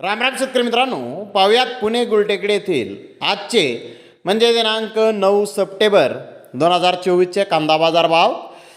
रामराम शेतकरी मित्रांनो पाहुयात पुणे गुलटेकडे येथील आजचे म्हणजे दिनांक नऊ सप्टेंबर दोन हजार चोवीसचे कांदा बाजार भाव.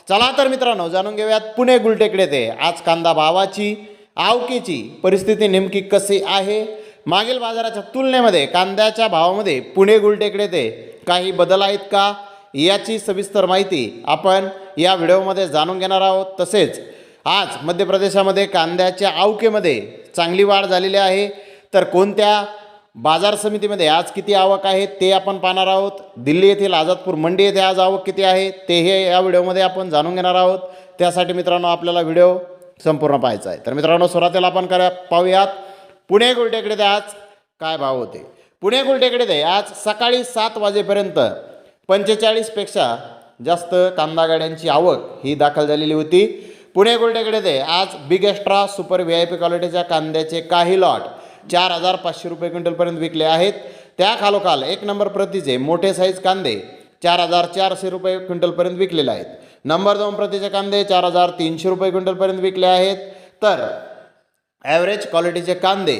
चला तर मित्रांनो जाणून घेऊयात पुणे गुलटेकडे ते आज कांदा भावाची आवकीची परिस्थिती नेमकी कशी आहे? मागील बाजाराच्या तुलनेमध्ये कांद्याच्या भावामध्ये पुणे गुलटेकडे ते काही बदल आहेत का? याची सविस्तर माहिती आपण या व्हिडिओमध्ये जाणून घेणार आहोत. तसेच आज मध्य प्रदेशामध्ये कांद्याच्या आवकेमध्ये चांगली वाढ झालेली आहे. तर कोणत्या बाजार समितीमध्ये आज किती आवक आहे ते आपण पाहणार आहोत. दिल्ली येथील आझादपूर मंडी येथे आज आवक किती आहे ते हे या व्हिडिओमध्ये आपण जाणून घेणार आहोत. त्यासाठी मित्रांनो आपल्याला व्हिडिओ संपूर्ण पाहायचा आहे. तर मित्रांनो सुरुवातीला आपण करा पाहूयात. पुणे गुलटेकडे ते आज काय भाव होते? पुणे गुलटेकडे ते आज सकाळी सात वाजेपर्यंत पंचेचाळीसपेक्षा जास्त कांदा गाड्यांची आवक ही दाखल झालेली होती. पुणे गोल्डेकडे ते आज big extra super V I P क्वालिटीच्या कांद्याचे काही लॉट चार हजार पाचशे रुपये क्विंटलपर्यंत विकले आहेत. त्या खालोखाल एक नंबर प्रतीचे मोठे साईज कांदे चार हजार चारशे रुपये क्विंटलपर्यंत विकलेले आहेत. नंबर दोन प्रतीचे कांदे चार हजार तीनशे रुपये क्विंटलपर्यंत विकले आहेत. तर ॲव्हरेज क्वालिटीचे कांदे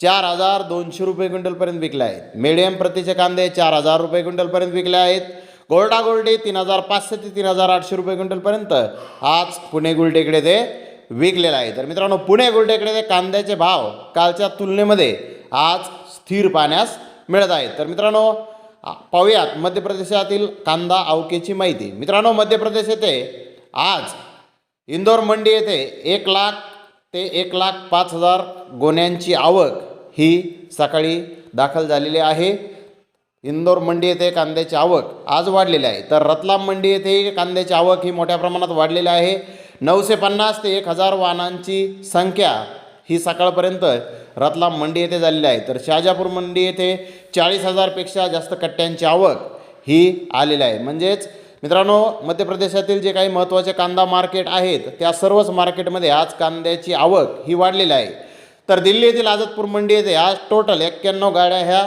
चार हजार दोनशे रुपये क्विंटलपर्यंत विकले आहेत. मीडियम प्रतीचे कांदे चार हजार रुपये क्विंटलपर्यंत विकले आहेत. गोल्डा गोल्डी तीन हजार पाचशे ते तीन हजार आठशे रुपये क्विंटलपर्यंत आज पुणे गुलटेकडे ते विकलेलं आहे. तर मित्रांनो पुणे गुलटेकडे ते कांद्याचे भाव कालच्या तुलनेमध्ये आज स्थिर पाहण्यास मिळत आहेत. तर मित्रांनो पाहूयात मध्य प्रदेशातील कांदा आवकेची माहिती. मित्रांनो मध्य प्रदेश येथे आज इंदोर मंडी येथे एक लाख ते एक लाख पाच हजार गोण्यांची आवक ही सकाळी दाखल झालेली आहे. इंदोर मंडी येथे कांद्याची आवक आज वाढलेली आहे. तर रतलाम मंडी येथे कांद्याची आवक ही मोठ्या प्रमाणात वाढलेली आहे. नऊशे पन्नास ते एक हजार वाहनांची संख्या ही सकाळपर्यंत रतलाम मंडी येथे झालेली आहे. तर शाजापूर मंडी येथे चाळीस हजारपेक्षा जास्त कट्ट्यांची आवक ही आलेली आहे. म्हणजेच मित्रांनो मध्य प्रदेशातील जे काही महत्त्वाचे कांदा मार्केट आहेत त्या सर्वच मार्केटमध्ये आज कांद्याची आवक ही वाढलेली आहे. तर दिल्ली येथील आझादपूर मंडी येथे आज टोटल एक्क्याण्णव गाड्या ह्या